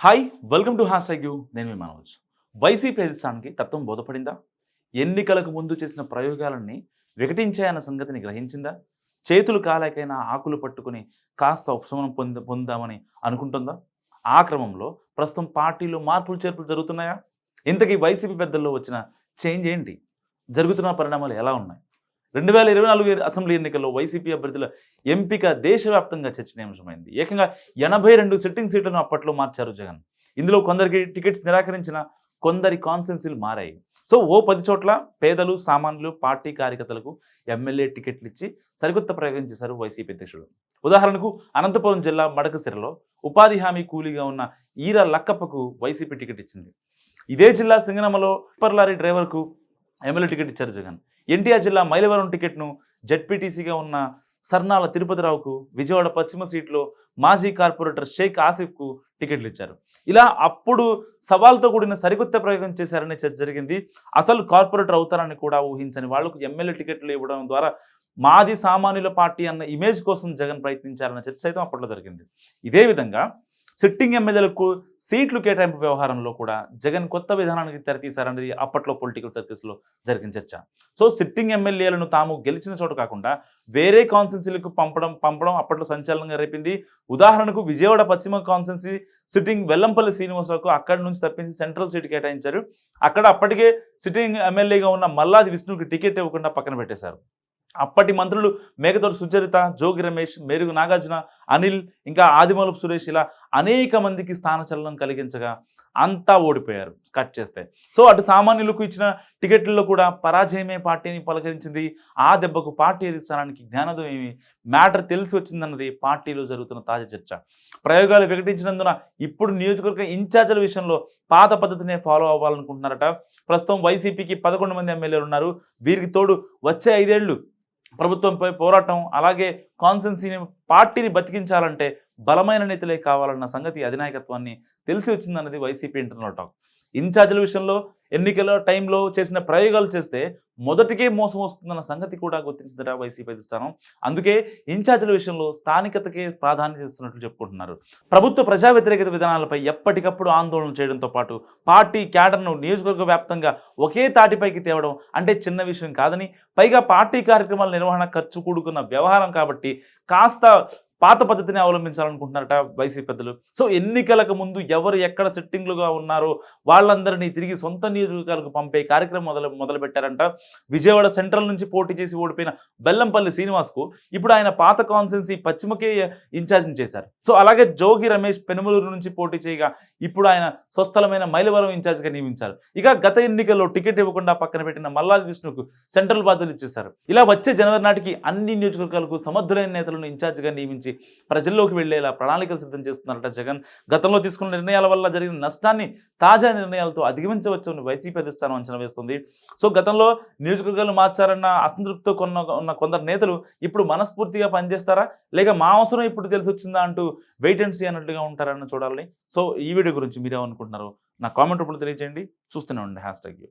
Hi welcome to hash you నేను మీ Manoj. YCP అధిష్టానికి తత్వం బోధపడిందా? ఎన్నికలకు ముందు చేసిన ప్రయోగాలన్నీ వికటించాయన్న సంగతిని గ్రహించిందా? చేతులు కాలేకైనా ఆకులు పట్టుకుని కాస్త ఉపశమనం పొంద పొందామని అనుకుంటుందా? ఆ క్రమంలో ప్రస్తుతం పార్టీలో మార్పులు చేర్పులు జరుగుతున్నాయా? ఇంతకీ వైసీపీ పెద్దల్లో వచ్చిన చేంజ్ ఏంటి? జరుగుతున్న పరిణామాలు ఎలా ఉన్నాయి? రెండు వేల ఇరవై నాలుగు అసెంబ్లీ ఎన్నికల్లో వైసీపీ అభ్యర్థుల ఎంపిక దేశవ్యాప్తంగా చర్చనీయాంశమైంది. ఏకంగా ఎనభై రెండు సిట్టింగ్ సీట్లను అప్పట్లో మార్చారు జగన్. ఇందులో కొందరికి టికెట్స్ నిరాకరించిన కొందరి కాన్సెన్సీలు మారాయి. సో ఓ పది చోట్ల పేదలు సామాన్యులు పార్టీ కార్యకర్తలకు ఎమ్మెల్యే టికెట్లు ఇచ్చి సరికొత్త ప్రయోగం చేశారు వైసీపీ అధ్యక్షుడు. ఉదాహరణకు అనంతపురం జిల్లా మడకసిరలో ఉపాధి హామీ కూలీగా ఉన్న ఈర లక్కప్పకు వైసీపీ టికెట్ ఇచ్చింది ఇదే జిల్లా సింగనమలో టిప్పర్ లారీ డ్రైవర్కు ఎమ్మెల్యే టికెట్ ఇచ్చారు జగన్. ఎన్టీఆర్ జిల్లా మైలవరం టికెట్ను జడ్పీటీసీగా ఉన్న సర్నాల తిరుపతిరావుకు విజయవాడ పశ్చిమ సీట్లో మాజీ కార్పొరేటర్ షేక్ ఆసిఫ్కు టికెట్లు ఇచ్చారు ఇలా అప్పుడు సవాల్తో కూడిన సరికొత్త ప్రయోగం చేశారనే చర్చ జరిగింది. అసలు కార్పొరేటర్ అవుతారని కూడా ఊహించని వాళ్ళకు ఎమ్మెల్యే టికెట్లు ఇవ్వడం ద్వారా మాది సామాన్యుల పార్టీ అన్న ఇమేజ్ కోసం జగన్ ప్రయత్నించారన్న చర్చ సైతం అప్పట్లో జరిగింది. ఇదే విధంగా సిట్టింగ్ ఎమ్మెల్యేలకు సీట్లు కేటాయింపు వ్యవహారంలో కూడా జగన్ కొత్త విధానానికి తెరతీశారనేది అప్పట్లో పొలిటికల్ సర్కిల్స్లో జరిగిన చర్చ. సో సిట్టింగ్ ఎమ్మెల్యేలను తాము గెలిచిన చోట కాకుండా వేరే కాన్స్టెన్సీలకు పంపడం పంపడం అప్పట్లో సంచలనంగా రేపింది. ఉదాహరణకు విజయవాడ పశ్చిమ కాన్స్టెన్సీ సిట్టింగ్ వెల్లంపల్లి శ్రీనివాసరావుకు అక్కడి నుంచి తప్పించి సెంట్రల్ సీట్ కేటాయించారు. అక్కడ అప్పటికే సిట్టింగ్ ఎమ్మెల్యేగా ఉన్న మల్లాది విష్ణుకి టికెట్ ఇవ్వకుండా పక్కన పెట్టేశారు. అప్పటి మంత్రులు మేకతోటి సుచరిత జోగి రమేష్ మెరుగు నాగార్జున అనిల్ ఇంకా ఆదిమూలపు సురేష్ ఇలా అనేక మందికి స్థానచలనం కలిగించగా అంతా ఓడిపోయారు కట్ చేస్తే. సో అటు సామాన్యులకు ఇచ్చిన టికెట్లలో కూడా పరాజయమే పార్టీని పలకరించింది. ఆ దెబ్బకు పార్టీ అధిష్టానానికి జ్ఞానోదయం మ్యాటర్ తెలిసి వచ్చిందన్నది పార్టీలో జరుగుతున్న తాజా చర్చ. ప్రయోగాలు వికటించినందున ఇప్పుడు నియోజకవర్గ ఇన్ఛార్జీల విషయంలో పాత పద్ధతినే ఫాలో అవ్వాలనుకుంటున్నారట. ప్రస్తుతం వైసీపీకి పదకొండు మంది ఎమ్మెల్యేలు ఉన్నారు. వీరికి తోడు వచ్చే ఐదేళ్ళు ప్రభుత్వంపై పోరాటం అలాగే కాన్సెన్సీని పార్టీని బతికించాలంటే బలమైన నేతలే కావాలన్న సంగతి అధినాయకత్వాన్ని తెలిసి వచ్చిందన్నది వైసీపీ ఇంటర్నల్ టాక్ ఇన్ఛార్జీల విషయంలో ఎన్నికల టైంలో చేసిన ప్రయోగాలు చేస్తే మొదటికే మోసం వస్తుందన్న సంగతి కూడా గుర్తించిందట వైసీపీ అధిష్టానం. అందుకే ఇన్ఛార్జీల విషయంలో స్థానికతకే ప్రాధాన్యత ఇస్తున్నట్లు చెప్పుకుంటున్నారు. ప్రభుత్వ ప్రజా వ్యతిరేకత విధానాలపై ఎప్పటికప్పుడు ఆందోళన చేయడంతో పాటు పార్టీ క్యాడర్ను నియోజకవర్గ వ్యాప్తంగా ఒకే తాటిపైకి తేవడం అంటే చిన్న విషయం కాదని పైగా పార్టీ కార్యక్రమాల నిర్వహణ ఖర్చు కూడుకున్న వ్యవహారం కాబట్టి కాస్త పాత పద్ధతిని అవలంబించాలనుకుంటున్నారట వైసీపీ పెద్దలు. సో ఎన్నికలకు ముందు ఎవరు ఎక్కడ సెట్టింగ్లుగా ఉన్నారో వాళ్ళందరినీ తిరిగి సొంత నియోజకవర్గాలకు పంపే కార్యక్రమం మొదలు మొదలుపెట్టారంట. విజయవాడ సెంట్రల్ నుంచి పోటీ చేసి ఓడిపోయిన బెల్లంపల్లి శ్రీనివాస్కు ఇప్పుడు ఆయన పాత కాన్సెన్సీ పశ్చిమకే ఇన్ఛార్జిని చేశారు. సో అలాగే జోగి రమేష్ పెనుమలూరు నుంచి పోటీ చేయగా ఇప్పుడు ఆయన స్వస్థలమైన మైలవరం ఇన్ఛార్జిగా నియమించారు. ఇక గత ఎన్నికల్లో టికెట్ ఇవ్వకుండా పక్కన పెట్టిన మల్లాది విష్ణుకు సెంట్రల్ బాధ్యతలు ఇచ్చేశారు. ఇలా వచ్చే జనవరి నాటికి అన్ని నియోజకవర్గాలకు సమర్థులైన నేతలను ఇన్ఛార్జిగా నియమించి ప్రజల్లోకి వెళ్ళేలా ప్రణాళికలు సిద్ధం చేస్తున్నారట జగన్. గతంలో తీసుకున్న నిర్ణయాల వల్ల జరిగిన నష్టాన్ని తాజా నిర్ణయాలతో అధిగమించవచ్చని వైసీపీ అధిష్టానం అంచనా వేస్తుంది. సో గతంలో నియోజకవర్గాలు మార్చారన్న అసంతృప్తితో కొన్న ఉన్న కొందరు నేతలు ఇప్పుడు మనస్ఫూర్తిగా పనిచేస్తారా? లేక మా అవసరం ఇప్పుడు తెలిసి వచ్చిందా అంటూ వెయిట్ అండ్ సీ అన్నట్టుగా ఉంటారన్న చూడాలి సో ఈ వీడియో గురించి మీరేమనుకుంటున్నారు నా కామెంట్ రూపంలో తెలియజేయండి చూస్తూనే ఉండండి. Hash tag